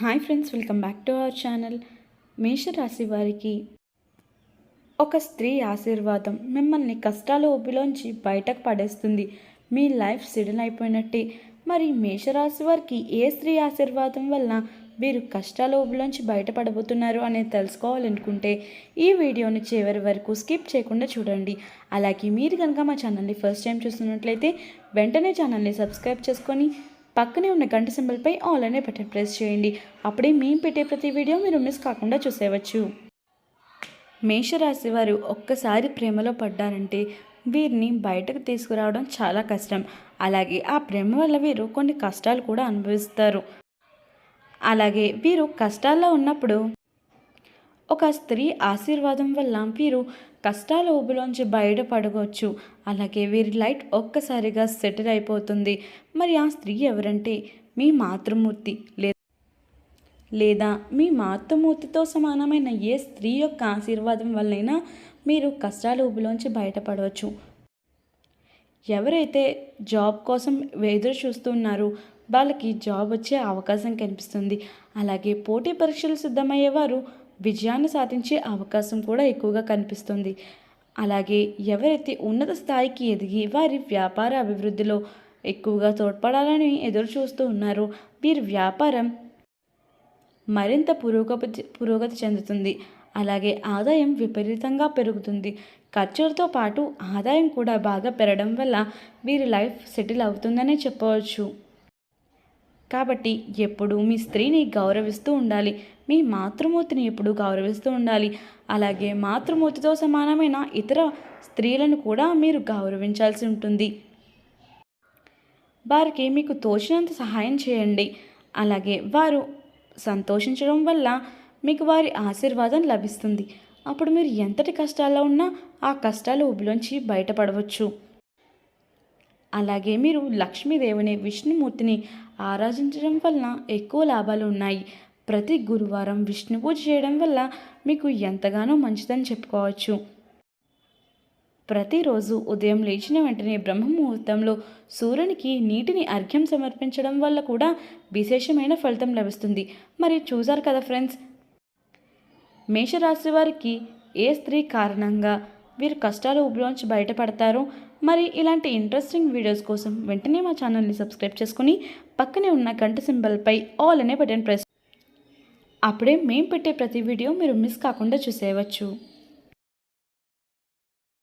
Hi friends welcome back to our channel. మేషరాశి వారికి ఒక స్త్రీ ఆశీర్వాదం మిమ్మల్ని కష్టాల ఊపిలోంచి బయటకు పడేస్తుంది. మీ లైఫ్ సిడిల్ అయిపోయినట్టే. మరి మేషరాశి వారికి ఏ స్త్రీ ఆశీర్వాదం వలన వీరు కష్టాల ఊబిలోంచి బయటపడబోతున్నారు అనేది తెలుసుకోవాలనుకుంటే ఈ వీడియోని చివరి వరకు స్కిప్ చేయకుండా చూడండి. అలాగే మీరు కనుక మా ఛానల్ని ఫస్ట్ టైం చూస్తున్నట్లయితే వెంటనే ఛానల్ని సబ్స్క్రైబ్ చేసుకొని పక్కనే ఉన్న గంట సింబల్పై ఆల్ అనే బటన్ ప్రెస్ చేయండి. అప్పుడే మేము పెట్టే ప్రతి వీడియో మీరు మిస్ కాకుండా చూసేవచ్చు. మేషరాశి వారు ఒక్కసారి ప్రేమలో పడ్డారంటే వీరిని బయటకు తీసుకురావడం చాలా కష్టం. అలాగే ఆ ప్రేమ వల్ల వీరు కొన్ని కష్టాలు కూడా అనుభవిస్తారు. అలాగే వీరు కష్టాల్లో ఉన్నప్పుడు ఒక స్త్రీ ఆశీర్వాదం వల్ల వీరు కష్టాల ఊబిలోంచి బయటపడవచ్చు. అలాగే వీరి లైట్ ఒక్కసారిగా సెటిల్ అయిపోతుంది. మరి ఆ స్త్రీ ఎవరంటే? మీ మాతృమూర్తి లేదా లేదా మీ మాతృమూర్తితో సమానమైన ఏ స్త్రీ యొక్క ఆశీర్వాదం వల్లైనా మీరు కష్టాల ఊబిలోంచి బయటపడవచ్చు. ఎవరైతే జాబ్ కోసం ఎదురు చూస్తున్నారో వాళ్ళకి జాబ్ వచ్చే అవకాశం కనిపిస్తుంది. అలాగే పోటీ పరీక్షలు సిద్ధమయ్యేవారు విజయాన్ని సాధించే అవకాశం కూడా ఎక్కువగా కనిపిస్తుంది. అలాగే ఎవరైతే ఉన్నత స్థాయికి ఎదిగి వారి వ్యాపార అభివృద్ధిలో ఎక్కువగా తోడ్పడాలని ఎదురు చూస్తూ ఉన్నారో వీరి వ్యాపారం మరింత పురోగతి పురోగతి చెందుతుంది. అలాగే ఆదాయం విపరీతంగా పెరుగుతుంది. ఖర్చులతో పాటు ఆదాయం కూడా బాగా పెరగడం వల్ల వీరి లైఫ్ సెటిల్ అవుతుందనే చెప్పవచ్చు. కాబట్టి ఎప్పుడూ మీ స్త్రీని గౌరవిస్తూ ఉండాలి. మీ మాతృమూర్తిని ఎప్పుడు గౌరవిస్తూ ఉండాలి. అలాగే మాతృమూర్తితో సమానమైన ఇతర స్త్రీలను కూడా మీరు గౌరవించాల్సి ఉంటుంది. వారికి మీకు తోచినంత సహాయం చేయండి. అలాగే వారు సంతోషించడం వల్ల మీకు వారి ఆశీర్వాదం లభిస్తుంది. అప్పుడు మీరు ఎంతటి కష్టాల్లో ఉన్నా ఆ కష్టాలు ఊబిలోంచి బయటపడవచ్చు. అలాగే మీరు లక్ష్మీదేవిని విష్ణుమూర్తిని ఆరాధించడం వలన ఎక్కువ లాభాలు ఉన్నాయి. ప్రతి గురువారం విష్ణు పూజ చేయడం వల్ల మీకు ఎంతగానో మంచిదని చెప్పుకోవచ్చు. ప్రతిరోజు ఉదయం లేచిన వెంటనే బ్రహ్మ ముహూర్తంలో సూర్యునికి నీటిని అర్ఘ్యం సమర్పించడం వల్ల కూడా విశేషమైన ఫలితం లభిస్తుంది. మరి చూసారు కదా ఫ్రెండ్స్? మేషరాశి వారికి ఏ స్త్రీ కారణంగా వీరు కష్టాలు ఊబిలోంచి బయటపడతారు. మరి ఇలాంటి ఇంట్రెస్టింగ్ వీడియోస్ కోసం వెంటనే మా ఛానల్ని సబ్స్క్రైబ్ చేసుకుని పక్కనే ఉన్న గంట సింబల్పై ఆల్ అనే బటన్ ప్రెస్ అప్పుడే మేము పెట్టే ప్రతి వీడియో మీరు మిస్ కాకుండా చూసేయవచ్చు.